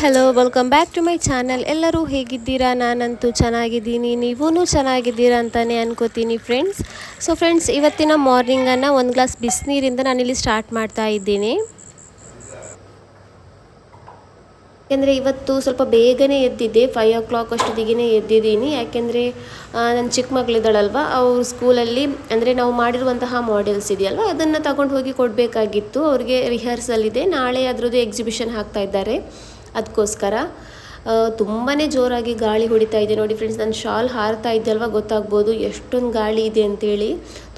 Hello welcome back to my channel ಎಲ್ಲರೂ ಹೇಗಿದ್ದೀರಾ? ನಾನಂತೂ ಚೆನ್ನಾಗಿದ್ದೀನಿ. ನೀವೂ ಚೆನ್ನಾಗಿದ್ದೀರಾ ಅಂತಲೇ ಅನ್ಕೋತೀನಿ ಫ್ರೆಂಡ್ಸ್ ಸೊ ಫ್ರೆಂಡ್ಸ್ ಇವತ್ತಿನ ಮಾರ್ನಿಂಗನ್ನು ಒಂದು ಗ್ಲಾಸ್ ಬಿಸಿನೀರಿಂದ ನಾನಿಲ್ಲಿ ಸ್ಟಾರ್ಟ್ ಮಾಡ್ತಾ ಇದ್ದೀನಿ. ಯಾಕೆಂದರೆ ಇವತ್ತು ಸ್ವಲ್ಪ ಬೇಗನೆ ಎದ್ದಿದ್ದೆ. ಫೈವ್ ಓ ಕ್ಲಾಕ್ ಅಷ್ಟೊತ್ತಿಗೆ ಎದ್ದಿದ್ದೀನಿ. ಯಾಕೆಂದರೆ ನನ್ನ ಚಿಕ್ಕ ಮಗಳಿದ್ದಾಳಲ್ವ? ಅವ್ರ ಸ್ಕೂಲಲ್ಲಿ ಅಂದರೆ ನಾವು ಮಾಡಿರುವಂತಹ ಮಾಡೆಲ್ಸ್ ಇದೆಯಲ್ವ? ಅದನ್ನು ತಗೊಂಡು ಹೋಗಿ ಕೊಡಬೇಕಾಗಿತ್ತು. ಅವ್ರಿಗೆ ರಿಹರ್ಸಲ್ ಇದೆ. ನಾಳೆ ಅದರದ್ದು ಎಕ್ಸಿಬಿಷನ್ ಹಾಕ್ತಾ ಇದ್ದಾರೆ. ಅದಕ್ಕೋಸ್ಕರ ತುಂಬಾ ಜೋರಾಗಿ ಗಾಳಿ ಹೊಡಿತಾ ಇದೆ ನೋಡಿ ಫ್ರೆಂಡ್ಸ್ ನಾನು ಶಾಲ್ ಹಾರ್ತಾ ಇದ್ದಲ್ವ ಗೊತ್ತಾಗ್ಬೋದು, ಎಷ್ಟೊಂದು ಗಾಳಿ ಇದೆ ಅಂತೇಳಿ.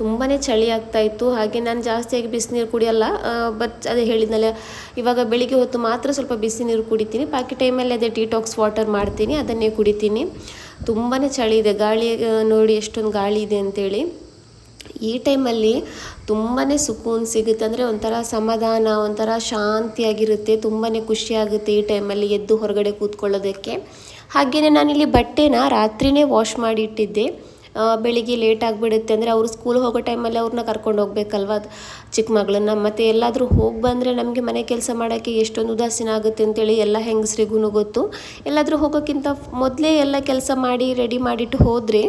ತುಂಬಾ ಚಳಿ ಆಗ್ತಾ ಇತ್ತು, ಹಾಗೆ ನಾನು ಜಾಸ್ತಿಯಾಗಿ ಬಿಸಿನೀರು ಕುಡಿಯಲ್ಲ ಬಟ್ ಅದೇ ಹೇಳಿದ್ನಲ್ಲ, ಇವಾಗ ಬೆಳಿಗ್ಗೆ ಹೊತ್ತು ಮಾತ್ರ ಸ್ವಲ್ಪ ಬಿಸಿ ನೀರು ಕುಡಿತೀನಿ, ಬಾಕಿ ಟೈಮಲ್ಲಿ ಅದೇ ಡಿಟಾಕ್ಸ್ ವಾಟರ್ ಮಾಡ್ತೀನಿ, ಅದನ್ನೇ ಕುಡಿತೀನಿ. ತುಂಬಾ ಚಳಿ ಇದೆ, ಗಾಳಿ ನೋಡಿ ಎಷ್ಟೊಂದು ಗಾಳಿ ಇದೆ ಅಂತೇಳಿ. ಈ ಟೈಮಲ್ಲಿ ತುಂಬಾ ಸುಕೂನ್ ಸಿಗುತ್ತೆ ಅಂದರೆ ಒಂಥರ ಸಮಾಧಾನ, ಒಂಥರ ಶಾಂತಿಯಾಗಿರುತ್ತೆ ತುಂಬಾ ಖುಷಿಯಾಗುತ್ತೆ ಈ ಟೈಮಲ್ಲಿ ಎದ್ದು ಹೊರಗಡೆ ಕೂತ್ಕೊಳ್ಳೋದಕ್ಕೆ. ಹಾಗೆಯೇ ನಾನಿಲ್ಲಿ ಬಟ್ಟೆನ ರಾತ್ರಿನೇ ವಾಶ್ ಮಾಡಿ ಇಟ್ಟಿದ್ದೆ ಬೆಳಿಗ್ಗೆ ಲೇಟ್ ಆಗಿಬಿಡುತ್ತೆ ಅಂದರೆ ಅವರು ಸ್ಕೂಲ್ ಹೋಗೋ ಟೈಮಲ್ಲಿ ಅವ್ರನ್ನ ಕರ್ಕೊಂಡು ಹೋಗ್ಬೇಕಲ್ವ ಚಿಕ್ಕ ಮಗಳನ್ನ. ಮತ್ತು ಎಲ್ಲಾದರೂ ಹೋಗಿ ಬಂದರೆ ನಮಗೆ ಮನೆ ಕೆಲಸ ಮಾಡೋಕ್ಕೆ ಎಷ್ಟೊಂದು ಉದಾಸೀನ ಆಗುತ್ತೆ ಅಂತೇಳಿ ಎಲ್ಲ ಹೆಂಗಸ್ರಿಗೂ ಗೊತ್ತು. ಎಲ್ಲಾದರೂ ಹೋಗೋಕ್ಕಿಂತ ಮೊದಲೇ ಎಲ್ಲ ಕೆಲಸ ಮಾಡಿ ರೆಡಿ ಮಾಡಿಟ್ಟು ಹೋದರೆ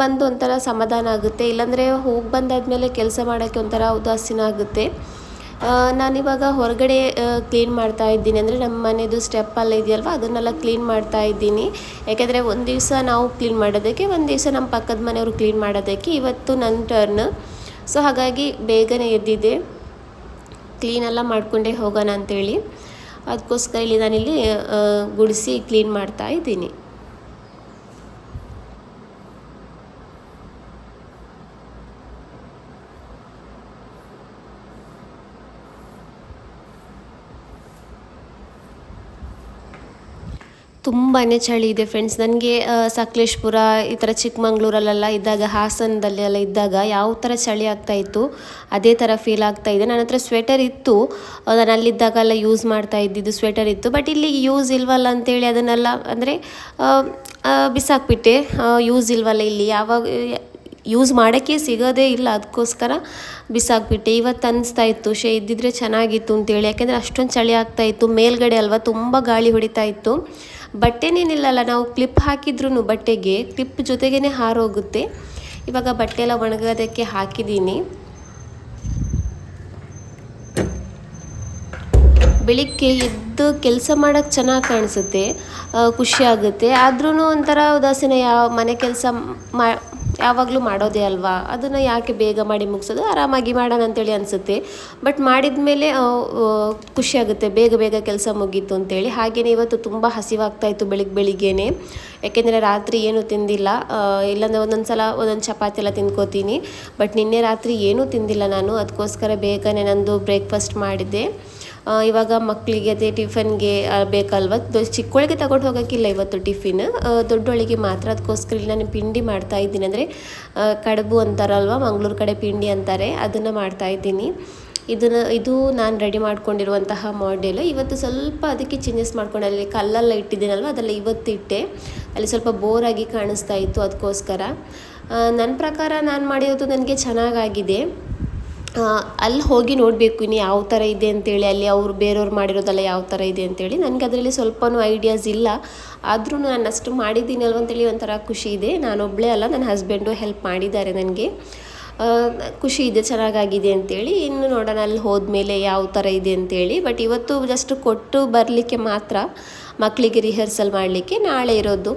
ಬಂದು ಒಂಥರ ಸಮಾಧಾನ ಆಗುತ್ತೆ. ಇಲ್ಲಾಂದರೆ ಹೋಗಿ ಬಂದಾದಮೇಲೆ ಕೆಲಸ ಮಾಡೋಕ್ಕೆ ಒಂಥರ ಉದಾಸೀನ ಆಗುತ್ತೆ. ನಾನಿವಾಗ ಹೊರಗಡೆ ಕ್ಲೀನ್ ಮಾಡ್ತಾ ಇದ್ದೀನಿ. ಅಂದರೆ ನಮ್ಮ ಮನೆಯದು ಸ್ಟೆಪ್ಪಲ್ಲ ಇದೆಯಲ್ವ? ಅದನ್ನೆಲ್ಲ ಕ್ಲೀನ್ ಮಾಡ್ತಾ ಇದ್ದೀನಿ. ಯಾಕೆಂದರೆ ಒಂದು ದಿವಸ ನಾವು ಕ್ಲೀನ್ ಮಾಡೋದಕ್ಕೆ, ಒಂದು ದಿವಸ ನಮ್ಮ ಪಕ್ಕದ ಮನೆಯವರು ಕ್ಲೀನ್ ಮಾಡೋದಕ್ಕೆ ಇವತ್ತು ನನ್ನ ಟರ್ನ್ ಸೊ ಹಾಗಾಗಿ ಬೇಗನೆ ಎದ್ದಿದೆ ಕ್ಲೀನೆಲ್ಲ ಮಾಡಿಕೊಂಡೇ ಹೋಗೋಣ ಅಂಥೇಳಿ ಅದಕ್ಕೋಸ್ಕರ ಇಲ್ಲಿ ನಾನಿಲ್ಲಿ ಗುಡಿಸಿ ಕ್ಲೀನ್ ಮಾಡ್ತಾ ಇದ್ದೀನಿ. ತುಂಬಾ ಚಳಿ ಇದೆ ಫ್ರೆಂಡ್ಸ್ ನನಗೆ ಸಕಲೇಶ್ಪುರ, ಈ ಥರ ಚಿಕ್ಕಮಂಗ್ಳೂರಲ್ಲೆಲ್ಲ ಇದ್ದಾಗ ಹಾಸನದಲ್ಲಿ ಎಲ್ಲ ಇದ್ದಾಗ ಯಾವ ಥರ ಚಳಿ ಆಗ್ತಾ ಇತ್ತು, ಅದೇ ಥರ ಫೀಲ್ ಆಗ್ತಾ ಇದೆ. ನನ್ನ ಹತ್ರ ಸ್ವೆಟರ್ ಇತ್ತು. ನಾನು ಅಲ್ಲಿದ್ದಾಗೆಲ್ಲ ಯೂಸ್ ಮಾಡ್ತಾ ಇದ್ದಿದ್ದು ಸ್ವೆಟರ್ ಇತ್ತು. ಬಟ್ ಇಲ್ಲಿ ಯೂಸ್ ಇಲ್ವಲ್ಲ ಅಂತೇಳಿ ಅದನ್ನೆಲ್ಲ, ಅಂದರೆ ಬಿಸಾಕ್ಬಿಟ್ಟೆ. ಯೂಸ್ ಇಲ್ವಲ್ಲ ಇಲ್ಲಿ. ಯಾವಾಗ ಯೂಸ್ ಮಾಡೋಕ್ಕೆ ಸಿಗೋದೇ ಇಲ್ಲ. ಅದಕ್ಕೋಸ್ಕರ ಬಿಸಾಕ್ಬಿಟ್ಟೆ. ಇವತ್ತು ಅನಿಸ್ತಾ ಇತ್ತು ಶೇ ಇದ್ದಿದ್ರೆ ಚೆನ್ನಾಗಿತ್ತು ಅಂತೇಳಿ. ಯಾಕೆಂದರೆ ಅಷ್ಟೊಂದು ಚಳಿ ಆಗ್ತಾ ಇತ್ತು. ಮೇಲ್ಗಡೆ ಅಲ್ವಾ ತುಂಬ ಗಾಳಿ ಹೊಡಿತಾ ಇತ್ತು. ಬಟ್ಟೆನೇನಿಲ್ಲಲ್ಲ, ನಾವು ಕ್ಲಿಪ್ ಹಾಕಿದ್ರೂ ಬಟ್ಟೆಗೆ ಕ್ಲಿಪ್ ಜೊತೆಗೇ ಹಾರೋಗುತ್ತೆ. ಇವಾಗ ಬಟ್ಟೆ ಎಲ್ಲ ಒಣಗೋದಕ್ಕೆ ಹಾಕಿದ್ದೀನಿ. ಬೆಳಿಗ್ಗೆ ಎದ್ದು ಕೆಲಸ ಮಾಡೋಕ್ಕೆ ಚೆನ್ನಾಗಿ ಕಾಣಿಸುತ್ತೆ ಖುಷಿಯಾಗುತ್ತೆ ಆದ್ರೂ ಒಂಥರ ಉದಾಸೀನ, ಯಾವ ಮನೆ ಕೆಲಸ ಯಾವಾಗಲೂ ಮಾಡೋದೇ ಅಲ್ವಾ? ಅದನ್ನು ಯಾಕೆ ಬೇಗ ಮಾಡಿ ಮುಗಿಸೋದು? ಆರಾಮಾಗಿ ಮಾಡೋಣ ಅಂತೇಳಿ ಅನಿಸುತ್ತೆ. ಬಟ್ ಮಾಡಿದ ಮೇಲೆ ಖುಷಿಯಾಗುತ್ತೆ ಬೇಗ ಬೇಗ ಕೆಲಸ ಮುಗೀತು ಅಂತೇಳಿ. ಹಾಗೆಯೇ ಇವತ್ತು ತುಂಬ ಹಸಿವಾಗ್ತಾ ಇತ್ತು ಬೆಳಿಗ್ಗೆ ಬೆಳಿಗ್ಗೆನೆ. ಯಾಕೆಂದರೆ ರಾತ್ರಿ ಏನೂ ತಿಂದಿಲ್ಲ. ಇಲ್ಲಾಂದರೆ ಒಂದೊಂದು ಸಲ ಒಂದೊಂದು ಚಪಾತಿ ಎಲ್ಲ ತಿನ್ಕೋತೀನಿ. ಬಟ್ ನಿನ್ನೆ ರಾತ್ರಿ ಏನೂ ತಿಂದಿಲ್ಲ ನಾನು. ಅದಕ್ಕೋಸ್ಕರ ಬೇಗನೆ ನಂದು ಬ್ರೇಕ್ಫಾಸ್ಟ್ ಮಾಡಿದ್ದೆ. ಇವಾಗ ಮಕ್ಕಳಿಗೆ ಅದೇ ಟಿಫನ್ಗೆ ಬೇಕಲ್ವ? ಚಿಕ್ಕವಳಿಗೆ ತಗೊಂಡು ಹೋಗೋಕ್ಕಿಲ್ಲ ಇವತ್ತು ಟಿಫಿನ್. ದೊಡ್ಡವಳಿಗೆ ಮಾತ್ರ ಅದಕ್ಕೋಸ್ಕರ ನಾನು ಪಿಂಡಿ ಮಾಡ್ತಾ ಇದ್ದೀನಿ. ಅಂದರೆ ಕಡುಬು ಅಂತಾರಲ್ವ, ಮಂಗಳೂರು ಕಡೆ ಪಿಂಡಿ ಅಂತಾರೆ, ಅದನ್ನು ಮಾಡ್ತಾ ಇದ್ದೀನಿ. ಇದನ್ನು, ಇದು ನಾನು ರೆಡಿ ಮಾಡ್ಕೊಂಡಿರುವಂತಹ ಮಾಡೆಲ್ ಇವತ್ತು ಸ್ವಲ್ಪ ಅದಕ್ಕೆ ಚೇಂಜಸ್ ಮಾಡ್ಕೊಂಡು. ಅಲ್ಲಿ ಕಲ್ಲೆಲ್ಲ ಇಟ್ಟಿದ್ದೀನಲ್ವ, ಅದೆಲ್ಲ ಇವತ್ತು ಇಟ್ಟೆ. ಅಲ್ಲಿ ಸ್ವಲ್ಪ ಬೋರಾಗಿ ಕಾಣಿಸ್ತಾ ಇತ್ತು ಅದಕ್ಕೋಸ್ಕರ. ನನ್ನ ಪ್ರಕಾರ ನಾನು ಮಾಡಿರೋದು ನನಗೆ ಚೆನ್ನಾಗಾಗಿದೆ. ಅಲ್ಲಿ ಹೋಗಿ ನೋಡಬೇಕು ಇನ್ನು ಯಾವ ಥರ ಇದೆ ಅಂತೇಳಿ, ಅಲ್ಲಿ ಅವರು ಬೇರೆಯವ್ರು ಮಾಡಿರೋದೆಲ್ಲ ಯಾವ ಥರ ಇದೆ ಅಂತೇಳಿ. ನನಗೆ ಅದರಲ್ಲಿ ಸ್ವಲ್ಪನೂ ಐಡಿಯಾಸ್ ಇಲ್ಲ. ಆದ್ರೂ ನಾನು ಅಷ್ಟು ಮಾಡಿದ್ದೀನಿ ಅಲ್ವ ಅಂತೇಳಿ ಒಂಥರ ಖುಷಿ ಇದೆ. ನಾನೊಬ್ಬಳೇ ಅಲ್ಲ ನನ್ನ ಹಸ್ಬೆಂಡು ಹೆಲ್ಪ್ ಮಾಡಿದ್ದಾರೆ ನನಗೆ. ಖುಷಿ ಇದೆ, ಚೆನ್ನಾಗಾಗಿದೆ ಅಂತೇಳಿ. ಇನ್ನು ನೋಡೋಣ ಅಲ್ಲಿ ಹೋದ್ಮೇಲೆ ಯಾವ ಥರ ಇದೆ ಅಂತೇಳಿ. ಬಟ್ ಇವತ್ತು ಜಸ್ಟ್ ಕೊಟ್ಟು ಬರಲಿಕ್ಕೆ ಮಾತ್ರ ಮಕ್ಕಳಿಗೆ ರಿಹರ್ಸಲ್ ಮಾಡಲಿಕ್ಕೆ ನಾಳೆ ಇರೋದು.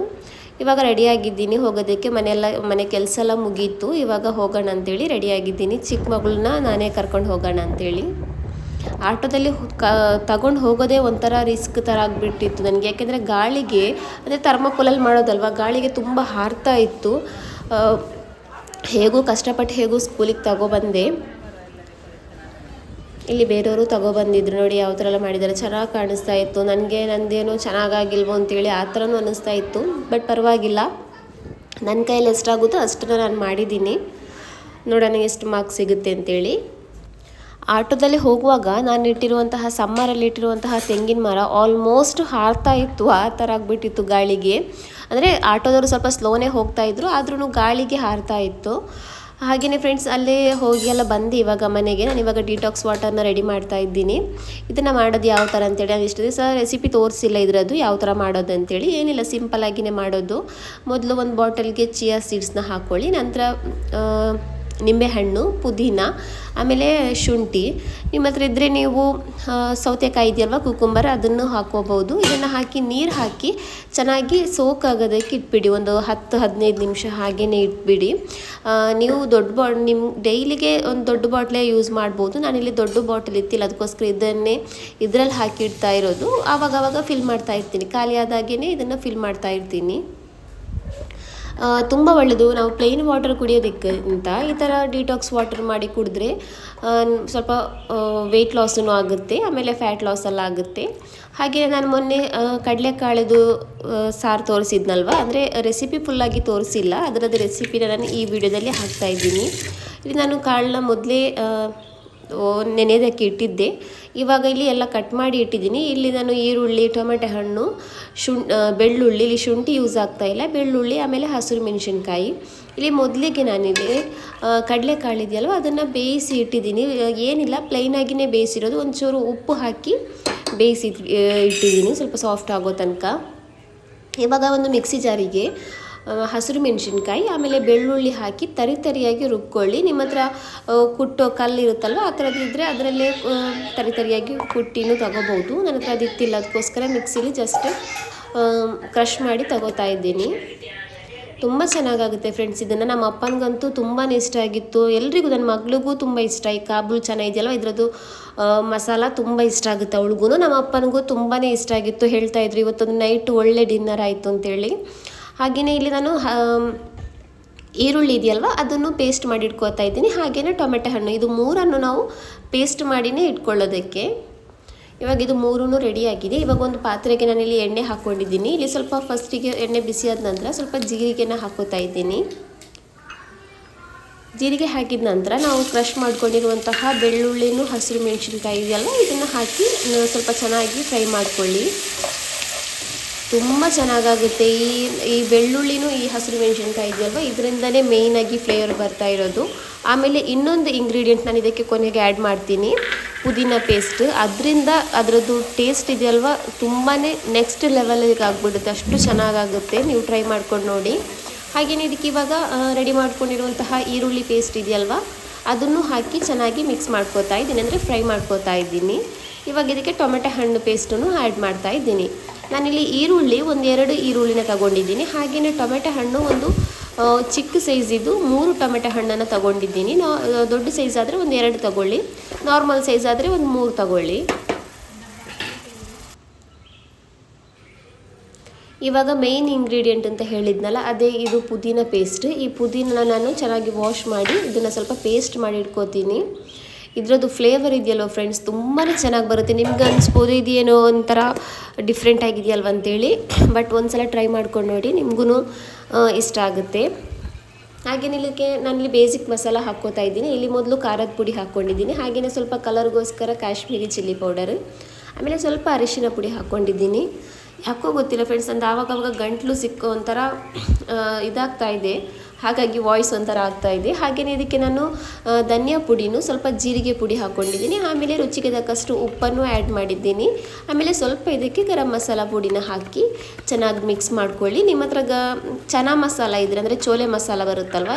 ಇವಾಗ ರೆಡಿಯಾಗಿದ್ದೀನಿ ಹೋಗೋದಕ್ಕೆ. ಮನೆಯೆಲ್ಲ, ಮನೆ ಕೆಲಸ ಎಲ್ಲ ಮುಗೀತು. ಇವಾಗ ಹೋಗೋಣ ಅಂತೇಳಿ ರೆಡಿಯಾಗಿದ್ದೀನಿ ಚಿಕ್ಕ ಮಗಳನ್ನ ನಾನೇ ಕರ್ಕೊಂಡು ಹೋಗೋಣ ಅಂತೇಳಿ. ಆಟೋದಲ್ಲಿ ಕ, ತಗೊಂಡು ಹೋಗೋದೇ ಒಂಥರ ರಿಸ್ಕ್ ಥರ ಆಗಿಬಿಟ್ಟಿತ್ತು ನನಗೆ. ಯಾಕೆಂದರೆ ಗಾಳಿಗೆ, ಅಂದರೆ ಥರ್ಮಕೋಲಲ್ಲಿ ಮಾಡೋದಲ್ವ, ಗಾಳಿಗೆ ತುಂಬ ಹಾರ್ತಾ ಇತ್ತು. ಹೇಗೂ ಕಷ್ಟಪಟ್ಟು ಹೇಗೂ ಸ್ಕೂಲಿಗೆ ತಗೊಬಂದೆ. ಇಲ್ಲಿ ಬೇರೆಯವರು ತಗೊಬಂದಿದ್ರು ನೋಡಿ, ಯಾವ ಥರ ಎಲ್ಲ ಮಾಡಿದ್ದಾರೆ. ಚೆನ್ನಾಗಿ ಕಾಣಿಸ್ತಾ ಇತ್ತು. ನನಗೆ ನಂದೇನು ಚೆನ್ನಾಗಾಗಿಲ್ವೋ ಅಂತೇಳಿ ಆ ಥರನೂ ಅನ್ನಿಸ್ತಾ ಇತ್ತು. ಬಟ್ ಪರವಾಗಿಲ್ಲ. ನನ್ನ ಕೈಯಲ್ಲಿ ಎಷ್ಟಾಗುತ್ತೋ ಅಷ್ಟನ್ನು ನಾನು ಮಾಡಿದ್ದೀನಿ. ನೋಡೋಣ ಎಷ್ಟು ಮಾರ್ಕ್ಸ್ ಸಿಗುತ್ತೆ ಅಂತೇಳಿ. ಆಟೋದಲ್ಲಿ ಹೋಗುವಾಗ ನಾನು ಇಟ್ಟಿರುವಂತಹ ಸಮ್ಮರಲ್ಲಿ ಇಟ್ಟಿರುವಂತಹ ತೆಂಗಿನ ಮರ ಆಲ್ಮೋಸ್ಟ್ ಹಾರ್ತಾ ಇತ್ತು. ಆ ಥರ ಆಗಿಬಿಟ್ಟಿತ್ತು ಗಾಳಿಗೆ. ಅಂದರೆ ಆಟೋದವರು ಸ್ವಲ್ಪ ಸ್ಲೋನೇ ಹೋಗ್ತಾ ಇದ್ರು ಆದ್ರೂ ಗಾಳಿಗೆ ಹಾರ್ತಾ ಇತ್ತು. ಹಾಗೆಯೇ ಫ್ರೆಂಡ್ಸ್ ಅಲ್ಲೇ ಹೋಗಿ ಎಲ್ಲ ಬಂದು ಇವಾಗ ಮನೆಗೆ ನಾನು ಇವಾಗ ಡಿಟಾಕ್ಸ್ ವಾಟರ್ನ ರೆಡಿ ಮಾಡ್ತಾ ಇದ್ದೀನಿ. ಇದನ್ನು ಮಾಡೋದು ಯಾವ ಥರ ಅಂತೇಳಿ ನಾನು ಇಷ್ಟು ದಿವಸ ರೆಸಿಪಿ ತೋರಿಸಿಲ್ಲ ಇದರದ್ದು, ಯಾವ ಥರ ಮಾಡೋದು ಅಂತೇಳಿ. ಏನಿಲ್ಲ ಸಿಂಪಲ್ ಆಗಿನೇ ಮಾಡೋದು. ಮೊದಲು ಒಂದು ಬಾಟಲ್ಗೆ ಚಿಯಾ ಸೀಡ್ಸ್ನ ಹಾಕ್ಕೊಳ್ಳಿ ನಂತರ ನಿಂಬೆಹಣ್ಣು, ಪುದೀನ, ಆಮೇಲೆ ಶುಂಠಿ. ನಿಮ್ಮ ಹತ್ರ ಇದ್ದರೆ ನೀವು ಸೌತೆಕಾಯಿ ಇದೆಯಲ್ವ, ಕುಕುಂಬರ್, ಅದನ್ನು ಹಾಕೋಬಹುದು ಇದನ್ನು ಹಾಕಿ, ನೀರು ಹಾಕಿ, ಚೆನ್ನಾಗಿ ಸೋಕ್ ಆಗೋದಕ್ಕೆ ಇಟ್ಬಿಡಿ. ಒಂದು ಹತ್ತು, ಹದಿನೈದು ನಿಮಿಷ ಹಾಗೆಯೇ ಇಟ್ಬಿಡಿ. ನೀವು ದೊಡ್ಡ ಬಾ ನಿಮ್ಮ ಡೈಲಿಗೆ ಒಂದು ದೊಡ್ಡ ಬಾಟ್ಲೇ ಯೂಸ್ ಮಾಡ್ಬೋದು. ನಾನಿಲ್ಲಿ ದೊಡ್ಡ ಬಾಟಲ್ ಇತ್ತಿಲ್ಲ ಅದಕ್ಕೋಸ್ಕರ ಇದನ್ನೇ ಇದರಲ್ಲಿ ಹಾಕಿ ಇಡ್ತಾ ಇರೋದು. ಆವಾಗ ಆವಾಗ ಫಿಲ್ ಮಾಡ್ತಾ ಇರ್ತೀನಿ. ಖಾಲಿ ಆದಾಗೇ ಇದನ್ನು ಫಿಲ್ ಮಾಡ್ತಾ ಇರ್ತೀನಿ. ತುಂಬ ಒಳ್ಳೆಯದು ನಾವು ಪ್ಲೇನ್ ವಾಟರ್ ಕುಡಿಯೋದಕ್ಕಿಂತ ಈ ಥರ ಡಿಟಾಕ್ಸ್ ವಾಟರ್ ಮಾಡಿ ಕುಡಿದ್ರೆ ಸ್ವಲ್ಪ ವೆಯ್ಟ್ ಲಾಸೂ ಆಗುತ್ತೆ, ಆಮೇಲೆ ಫ್ಯಾಟ್ ಲಾಸ್ ಎಲ್ಲ ಆಗುತ್ತೆ. ಹಾಗೆ ನಾನು ಮೊನ್ನೆ ಕಡಲೆಕಾಳದು ಸಾರು ತೋರಿಸಿದ್ನಲ್ವ? ಅಂದರೆ ರೆಸಿಪಿ ಫುಲ್ಲಾಗಿ ತೋರಿಸಿಲ್ಲ. ಅದರದ್ದು ರೆಸಿಪಿನ ನಾನು ಈ ವಿಡಿಯೋದಲ್ಲಿ ಹಾಕ್ತಾ ಇದ್ದೀನಿ. ಇಲ್ಲಿ ನಾನು ಕಾಳನ್ನ ಮೊದಲೇ ನೆನೆಯೋದಕ್ಕೆ ಇಟ್ಟಿದ್ದೆ. ಇವಾಗ ಇಲ್ಲಿ ಎಲ್ಲ ಕಟ್ ಮಾಡಿ ಇಟ್ಟಿದ್ದೀನಿ. ಇಲ್ಲಿ ನಾನು ಈರುಳ್ಳಿ, ಟೊಮೆಟೊ ಹಣ್ಣು ಶುಂ ಬೆಳ್ಳುಳ್ಳಿ, ಇಲ್ಲಿ ಶುಂಠಿ ಯೂಸ್ ಆಗ್ತಾ ಇಲ್ಲ. ಬೆಳ್ಳುಳ್ಳಿ, ಆಮೇಲೆ ಹಸಿರು ಮೆಣಸಿನ್ಕಾಯಿ. ಇಲ್ಲಿ ಮೊದಲಿಗೆ ನಾನಿಲ್ಲಿ ಕಡಲೆಕಾಳು ಇದೆಯಲ್ವ, ಅದನ್ನು ಬೇಯಿಸಿ ಇಟ್ಟಿದ್ದೀನಿ. ಏನಿಲ್ಲ ಪ್ಲೈನಾಗಿಯೇ ಬೇಯಿಸಿರೋದು. ಒಂಚೂರು ಉಪ್ಪು ಹಾಕಿ ಬೇಯಿಸಿ ಇಟ್ಟಿದ್ದೀನಿ. ಸ್ವಲ್ಪ ಸಾಫ್ಟ್ ಆಗೋ ತನಕ. ಇವಾಗ ಒಂದು ಮಿಕ್ಸಿ ಜಾರಿಗೆ ಹಸಿರು ಮೆಣಸಿನ್ಕಾಯಿ, ಆಮೇಲೆ ಬೆಳ್ಳುಳ್ಳಿ ಹಾಕಿ ತರಿ ತರಿಯಾಗಿ ರುಬ್ಕೊಳ್ಳಿ. ನಿಮ್ಮ ಹತ್ರ ಕುಟ್ಟೋ ಕಲ್ಲು ಇರುತ್ತಲ್ವ, ಆ ಥರದ್ದಿದ್ದರೆ ಅದರಲ್ಲೇ ತರಿ ತರಿಯಾಗಿ ಕುಟ್ಟಿನೂ ತಗೋಬೋದು ನನ್ನ ಹತ್ರ ಅದಿತ್ತಿಲ್ಲ ಅದಕ್ಕೋಸ್ಕರ ಮಿಕ್ಸಿಲಿ ಜಸ್ಟ್ ಕ್ರಷ್ ಮಾಡಿ ತಗೋತಾ ಇದ್ದೀನಿ. ತುಂಬ ಚೆನ್ನಾಗಾಗುತ್ತೆ ಫ್ರೆಂಡ್ಸ್ ಇದನ್ನು. ನಮ್ಮ ಅಪ್ಪನಿಗಂತೂ ತುಂಬಾ ಇಷ್ಟ ಆಗಿತ್ತು. ಎಲ್ರಿಗೂ, ನನ್ನ ಮಗಳಿಗೂ ತುಂಬ ಇಷ್ಟ. ಈ ಕಾಬೂಲ್ ಚೆನ್ನಾಗಿದೆಯಲ್ಲ ಇದರದ್ದು ಮಸಾಲ ತುಂಬ ಇಷ್ಟ ಆಗುತ್ತೆ ಅವಳಿಗೂ ನಮ್ಮ ಅಪ್ಪನಿಗೂ ತುಂಬಾ ಇಷ್ಟ ಆಗಿತ್ತು. ಹೇಳ್ತಾ ಇದ್ರು, ಇವತ್ತೊಂದು ನೈಟ್ ಒಳ್ಳೆ ಡಿನ್ನರ್ ಆಯಿತು ಅಂತೇಳಿ. ಹಾಗೆಯೇ ಇಲ್ಲಿ ನಾನು ಈರುಳ್ಳಿ ಇದೆಯಲ್ವ? ಅದನ್ನು ಪೇಸ್ಟ್ ಮಾಡಿ ಇಟ್ಕೋತಾ ಇದ್ದೀನಿ. ಹಾಗೆಯೇ ಟೊಮೆಟೊ ಹಣ್ಣು. ಇದು ಮೂರನ್ನು ನಾವು ಪೇಸ್ಟ್ ಮಾಡಿನೇ ಇಟ್ಕೊಳ್ಳೋದಕ್ಕೆ. ಇವಾಗ ಇದು ಮೂರೂ ರೆಡಿಯಾಗಿದೆ ಇವಾಗ ಒಂದು ಪಾತ್ರೆಗೆ ನಾನಿಲ್ಲಿ ಎಣ್ಣೆ ಹಾಕ್ಕೊಂಡಿದ್ದೀನಿ. ಇಲ್ಲಿ ಸ್ವಲ್ಪ ಫಸ್ಟಿಗೆ ಎಣ್ಣೆ ಬಿಸಿಯಾದ ನಂತರ ಸ್ವಲ್ಪ ಜೀರಿಗೆನ ಹಾಕೋತಾ ಇದ್ದೀನಿ. ಜೀರಿಗೆ ಹಾಕಿದ ನಂತರ ನಾವು ಕ್ರಷ್ ಮಾಡ್ಕೊಂಡಿರುವಂತಹ ಬೆಳ್ಳುಳ್ಳಿನೂ, ಹಸಿರು ಮೆಣಸಿನ್ಕಾಯಿ ಇದೆಯಲ್ಲ, ಇದನ್ನು ಹಾಕಿ ಸ್ವಲ್ಪ ಚೆನ್ನಾಗಿ ಫ್ರೈ ಮಾಡ್ಕೊಳ್ಳಿ. ತುಂಬ ಚೆನ್ನಾಗಾಗುತ್ತೆ. ಈ ಈ ಬೆಳ್ಳುಳ್ಳಿನೂ ಈ ಹಸಿರು ಮೆಣಸಿನ್ಕಾಯಿ ಇದೆಯಲ್ವ? ಇದರಿಂದನೇ ಮೇಯ್ನಾಗಿ ಫ್ಲೇವರ್ ಬರ್ತಾ ಇರೋದು. ಆಮೇಲೆ ಇನ್ನೊಂದು ಇಂಗ್ರೀಡಿಯೆಂಟ್ ನಾನು ಇದಕ್ಕೆ ಕೊನೆಗೆ ಆ್ಯಡ್ ಮಾಡ್ತೀನಿ. ಪುದೀನ ಪೇಸ್ಟ್ ಅದರಿಂದ ಅದರದ್ದು ಟೇಸ್ಟ್ ಇದೆಯಲ್ವ? ತುಂಬಾ ನೆಕ್ಸ್ಟ್ ಲೆವೆಲಿಗೆ ಆಗ್ಬಿಡುತ್ತೆ ಅಷ್ಟು ಚೆನ್ನಾಗಾಗುತ್ತೆ. ನೀವು ಟ್ರೈ ಮಾಡ್ಕೊಂಡು ನೋಡಿ. ಹಾಗೆಯೇ ಇದಕ್ಕೆ ಇವಾಗ ರೆಡಿ ಮಾಡ್ಕೊಂಡಿರುವಂತಹ ಈರುಳ್ಳಿ ಪೇಸ್ಟ್ ಇದೆಯಲ್ವ? ಅದನ್ನು ಹಾಕಿ ಚೆನ್ನಾಗಿ ಮಿಕ್ಸ್ ಮಾಡ್ಕೋತಾ ಇದ್ದೀನಿ. ಅಂದರೆ ಫ್ರೈ ಮಾಡ್ಕೋತಾ ಇದ್ದೀನಿ. ಇವಾಗ ಇದಕ್ಕೆ ಟೊಮೆಟೊ ಹಣ್ಣು ಪೇಸ್ಟನ್ನು ಆ್ಯಡ್ ಮಾಡ್ತಾ ಇದ್ದೀನಿ. ನಾನಿಲ್ಲಿ ಈರುಳ್ಳಿ ಒಂದು ಎರಡು ಈರುಳ್ಳಿನ ತಗೊಂಡಿದ್ದೀನಿ. ಹಾಗೆಯೇ ಟೊಮೆಟೊ ಹಣ್ಣು ಒಂದು ಚಿಕ್ಕ ಸೈಜಿದ್ದು ಮೂರು ಟೊಮೆಟೊ ಹಣ್ಣನ್ನು ತಗೊಂಡಿದ್ದೀನಿ. ನಾ ದೊಡ್ಡ ಸೈಜ್ ಆದರೆ ಒಂದು ಎರಡು ತಗೊಳ್ಳಿ. ನಾರ್ಮಲ್ ಸೈಜ್ ಆದರೆ ಒಂದು ಮೂರು ತಗೊಳ್ಳಿ. ಇವಾಗ ಮೇಯ್ನ್ ಇಂಗ್ರೀಡಿಯೆಂಟ್ ಅಂತ ಹೇಳಿದ್ನಲ್ಲ, ಅದೇ ಇದು ಪುದೀನ ಪೇಸ್ಟ್ ಈ ಪುದೀನ ನಾನು ಚೆನ್ನಾಗಿ ವಾಶ್ ಮಾಡಿ, ಇದನ್ನು ಸ್ವಲ್ಪ ಪೇಸ್ಟ್ ಮಾಡಿ ಇಟ್ಕೋತೀನಿ. ಇದರದ್ದು ಫ್ಲೇವರ್ ಇದೆಯಲ್ವ ಫ್ರೆಂಡ್ಸ್ ತುಂಬಾ ಚೆನ್ನಾಗಿ ಬರುತ್ತೆ. ನಿಮ್ಗೆ ಅನಿಸ್ಬೋದು ಇದೇನೋ ಒಂಥರ ಡಿಫ್ರೆಂಟ್ ಆಗಿದೆಯಲ್ವ ಅಂತೇಳಿ. ಬಟ್ ಒಂದ್ಸಲ ಟ್ರೈ ಮಾಡ್ಕೊಂಡು ನೋಡಿ ನಿಮಗೂ ಇಷ್ಟ ಆಗುತ್ತೆ. ಹಾಗೆಯೇ ನಾನು ಇಲ್ಲಿ ಬೇಸಿಕ್ ಮಸಾಲ ಹಾಕ್ಕೋತಾ ಇದ್ದೀನಿ. ಇಲ್ಲಿ ಮೊದಲು ಖಾರದ ಪುಡಿ ಹಾಕ್ಕೊಂಡಿದ್ದೀನಿ. ಹಾಗೆಯೇ ಸ್ವಲ್ಪ ಕಲರ್ಗೋಸ್ಕರ ಕಾಶ್ಮೀರಿ ಚಿಲ್ಲಿ ಪೌಡರ್ ಆಮೇಲೆ ಸ್ವಲ್ಪ ಅರಿಶಿನ ಪುಡಿ ಹಾಕ್ಕೊಂಡಿದ್ದೀನಿ. ಯಾಕೋ ಗೊತ್ತಿಲ್ಲ ಫ್ರೆಂಡ್ಸ್ ನಂದು ಆವಾಗವಾಗ ಗಂಟ್ಲು ಸಿಕ್ಕೋ ಒಂಥರ ಇದಾಗ್ತಾ ಇದೆ. ಹಾಗಾಗಿ ವಾಯ್ಸ್ ಒಂಥರ ಆಗ್ತಾ ಇದೆ. ಹಾಗೆಯೇ ಇದಕ್ಕೆ ನಾನು ಧನಿಯಾ ಪುಡಿನೂ ಸ್ವಲ್ಪ ಜೀರಿಗೆ ಪುಡಿ ಹಾಕ್ಕೊಂಡಿದ್ದೀನಿ ಆಮೇಲೆ ರುಚಿಗೆ ತಕ್ಕಷ್ಟು ಉಪ್ಪನ್ನು ಆ್ಯಡ್ ಮಾಡಿದ್ದೀನಿ. ಆಮೇಲೆ ಸ್ವಲ್ಪ ಇದಕ್ಕೆ ಗರಂ ಮಸಾಲ ಪುಡಿನ ಹಾಕಿ ಚೆನ್ನಾಗಿ ಮಿಕ್ಸ್ ಮಾಡ್ಕೊಳ್ಳಿ. ನಿಮ್ಮ ಹತ್ರ ಗ, ಚನಾ ಮಸಾಲ ಇದ್ರೆ, ಅಂದರೆ ಚೋಲೆ ಮಸಾಲ ಬರುತ್ತಲ್ವ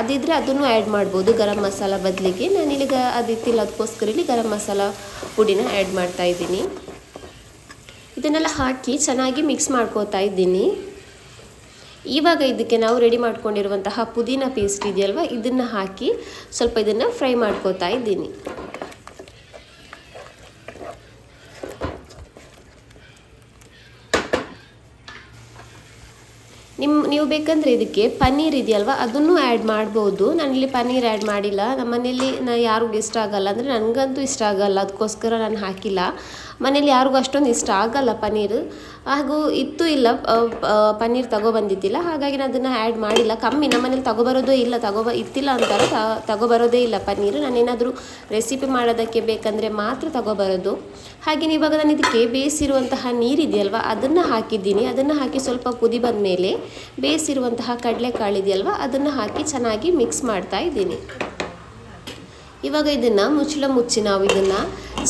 ಅದಿದ್ದರೆ ಅದನ್ನು ಆ್ಯಡ್ ಮಾಡ್ಬೋದು ಗರಂ ಮಸಾಲ ಬದಲಿಗೆ. ನಾನು ಗ, ಅದಿತ್ತಿಲ್ಲ ಅದಕ್ಕೋಸ್ಕರ ಇಲ್ಲಿ ಗರಂ ಮಸಾಲ ಪುಡಿನ ಆ್ಯಡ್ ಮಾಡ್ತಾ ಇದ್ದೀನಿ. ಇದನ್ನೆಲ್ಲ ಹಾಕಿ ಚೆನ್ನಾಗಿ ಮಿಕ್ಸ್ ಮಾಡ್ಕೋತಾ ಇದ್ದೀನಿ. ಇವಾಗ ಇದಕ್ಕೆ ನಾವು ರೆಡಿ ಮಾಡ್ಕೊಂಡಿರುವಂತಹ ಪುದೀನ ಪೇಸ್ಟ್ ಇದೆಯಲ್ವ? ಇದನ್ನು ಹಾಕಿ ಸ್ವಲ್ಪ ಇದನ್ನು ಫ್ರೈ ಮಾಡ್ಕೋತಾ ಇದ್ದೀನಿ. ನಿಮ್ಮ ನೀವು ಬೇಕಂದರೆ ಇದಕ್ಕೆ ಪನ್ನೀರ್ ಇದೆಯಲ್ವ? ಅದನ್ನು ಆ್ಯಡ್ ಮಾಡ್ಬೋದು. ನಾನಿಲ್ಲಿ ಪನ್ನೀರ್ ಆ್ಯಡ್ ಮಾಡಿಲ್ಲ. ನಮ್ಮ ಮನೇಲಿ ನಾ ಯಾರಿಗೂ ಇಷ್ಟ ಆಗಲ್ಲ ಅಂದರೆ ನನಗಂತೂ ಇಷ್ಟ ಆಗಲ್ಲ. ಅದಕ್ಕೋಸ್ಕರ ನಾನು ಹಾಕಿಲ್ಲ. ಮನೇಲಿ ಯಾರಿಗೂ ಅಷ್ಟೊಂದು ಇಷ್ಟ ಆಗಲ್ಲ ಪನ್ನೀರ್. ಹಾಗೂ ಇತ್ತು ಇಲ್ಲ ಪನ್ನೀರ್ ತಗೊಬಂದಿದ್ದಿಲ್ಲ. ಹಾಗಾಗಿ ನಾನು ಅದನ್ನು ಆ್ಯಡ್ ಮಾಡಿಲ್ಲ. ಕಮ್ಮಿ, ನಮ್ಮ ಮನೇಲಿ ತಗೊಬರೋದೇ ಇಲ್ಲ, ತಗೊಬ, ಇತ್ತಿಲ್ಲ ಅಂತಾರೆ. ತಗೊಬರೋದೇ ಇಲ್ಲ ಪನ್ನೀರ್. ನಾನೇನಾದರೂ ರೆಸಿಪಿ ಮಾಡೋದಕ್ಕೆ ಬೇಕಂದರೆ ಮಾತ್ರ ತಗೊಬರೋದು. ಹಾಗೆಯೇ ಇವಾಗ ನಾನು ಇದಕ್ಕೆ ಬೇಯಿಸಿರುವಂತಹ ನೀರಿದೆಯಲ್ವ, ಅದನ್ನು ಹಾಕಿದ್ದೀನಿ. ಅದನ್ನು ಹಾಕಿ ಸ್ವಲ್ಪ ಕುದಿ ಬಂದ ಮೇಲೆ ಬೇಯಿಸಿರುವಂತಹ ಕಡಲೆಕಾಳು ಇದೆಯಲ್ವ, ಅದನ್ನು ಹಾಕಿ ಚೆನ್ನಾಗಿ ಮಿಕ್ಸ್ ಮಾಡ್ತಾ ಇದ್ದೀನಿ. ಇವಾಗ ಇದನ್ನು ಮುಚ್ಚಳ ಮುಚ್ಚಿ ನಾವು ಇದನ್ನು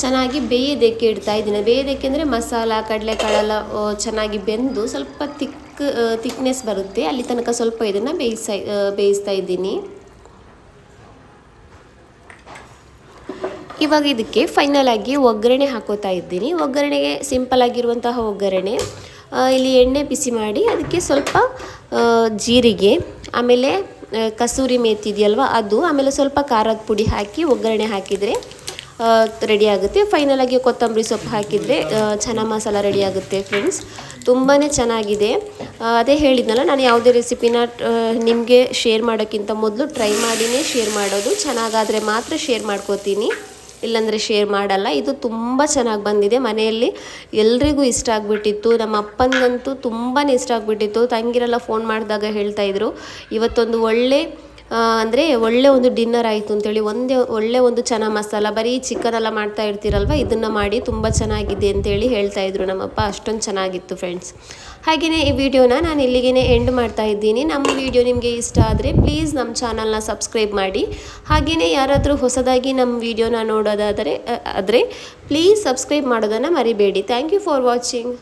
ಚೆನ್ನಾಗಿ ಬೇಯೋದಕ್ಕೆ ಇಡ್ತಾ ಇದ್ದೀನಿ. ಬೇಯೋದಕ್ಕೆ ಅಂದರೆ ಮಸಾಲ, ಕಡಲೆಕಾಳೆಲ್ಲ ಚೆನ್ನಾಗಿ ಬೆಂದು ಸ್ವಲ್ಪ ತಿಕ್ ತಿಕ್ನೆಸ್ ಬರುತ್ತೆ. ಅಲ್ಲಿ ತನಕ ಸ್ವಲ್ಪ ಇದನ್ನು ಬೇಯಿಸ್ತಾ ಬೇಯಿಸ್ತಾ ಇದ್ದೀನಿ. ಇವಾಗ ಇದಕ್ಕೆ ಫೈನಲ್ ಆಗಿ ಒಗ್ಗರಣೆ ಹಾಕೋತಾ ಇದ್ದೀನಿ. ಒಗ್ಗರಣೆಗೆ ಸಿಂಪಲ್ ಆಗಿರುವಂತಹ ಒಗ್ಗರಣೆ. ಇಲ್ಲಿ ಎಣ್ಣೆ ಬಿಸಿ ಮಾಡಿ ಅದಕ್ಕೆ ಸ್ವಲ್ಪ ಜೀರಿಗೆ, ಆಮೇಲೆ ಕಸೂರಿ ಮೇಥಿ ಇದೆಯಲ್ವ ಅದು, ಆಮೇಲೆ ಸ್ವಲ್ಪ ಖಾರದ ಪುಡಿ ಹಾಕಿ ಒಗ್ಗರಣೆ ಹಾಕಿದರೆ ರೆಡಿ ಆಗುತ್ತೆ. ಫೈನಲಾಗಿ ಕೊತ್ತಂಬರಿ ಸೊಪ್ಪು ಹಾಕಿದರೆ ಚೆನ್ನ ಮಸಾಲ ರೆಡಿ ಆಗುತ್ತೆ ಫ್ರೆಂಡ್ಸ್ ತುಂಬಾ ಚೆನ್ನಾಗಿದೆ. ಅದೇ ಹೇಳಿದ್ನಲ್ಲ, ನಾನು ಯಾವುದೇ ರೆಸಿಪಿನ ನಿಮಗೆ ಶೇರ್ ಮಾಡೋಕ್ಕಿಂತ ಮೊದಲು ಟ್ರೈ ಮಾಡಿನೇ ಶೇರ್ ಮಾಡೋದು. ಚೆನ್ನಾಗಾದರೆ ಮಾತ್ರ ಶೇರ್ ಮಾಡ್ಕೋತೀನಿ. ಇಲ್ಲಾಂದರೆ ಶೇರ್ ಮಾಡಲ್ಲ. ಇದು ತುಂಬ ಚೆನ್ನಾಗಿ ಬಂದಿದೆ. ಮನೆಯಲ್ಲಿ ಎಲ್ರಿಗೂ ಇಷ್ಟ ಆಗಿಬಿಟ್ಟಿತ್ತು. ನಮ್ಮ ಅಪ್ಪನಿಗಂತೂ ತುಂಬಾ ಇಷ್ಟ ಆಗಿಬಿಟ್ಟಿತ್ತು. ತಂಗಿರೆಲ್ಲ ಫೋನ್ ಮಾಡಿದಾಗ ಹೇಳ್ತಾಯಿದ್ರು ಇವತ್ತೊಂದು ಒಳ್ಳೆ ಅಂದರೆ ಒಳ್ಳೆ ಒಂದು ಡಿನ್ನರ್ ಆಯಿತು ಅಂತೇಳಿ ಒಂದೇ ಒಳ್ಳೆ ಒಂದು ಚೆನ್ನ ಮಸಾಲ, ಬರೀ ಚಿಕನ್ ಎಲ್ಲ ಮಾಡ್ತಾ ಇರ್ತೀರಲ್ವ? ಇದನ್ನು ಮಾಡಿ ತುಂಬ ಚೆನ್ನಾಗಿದೆ ಅಂತೇಳಿ ಹೇಳ್ತಾ ಇದ್ರು ನಮ್ಮಪ್ಪ. ಅಷ್ಟೊಂದು ಚೆನ್ನಾಗಿತ್ತು ಫ್ರೆಂಡ್ಸ್ ಹಾಗೆಯೇ ಈ ವಿಡಿಯೋನ ನಾನು ಇಲ್ಲಿಗೇ ಎಂಡ್ ಮಾಡ್ತಾ ಇದ್ದೀನಿ. ನಮ್ಮ ವಿಡಿಯೋ ನಿಮಗೆ ಇಷ್ಟ ಆದರೆ ಪ್ಲೀಸ್ ನಮ್ಮ ಚಾನಲ್ನ ಸಬ್ಸ್ಕ್ರೈಬ್ ಮಾಡಿ. ಹಾಗೆಯೇ ಯಾರಾದರೂ ಹೊಸದಾಗಿ ನಮ್ಮ ವಿಡಿಯೋನ ನೋಡೋದಾದರೆ ಆದರೆ ಪ್ಲೀಸ್ ಸಬ್ಸ್ಕ್ರೈಬ್ ಮಾಡೋದನ್ನು ಮರಿಬೇಡಿ. Thank you for watching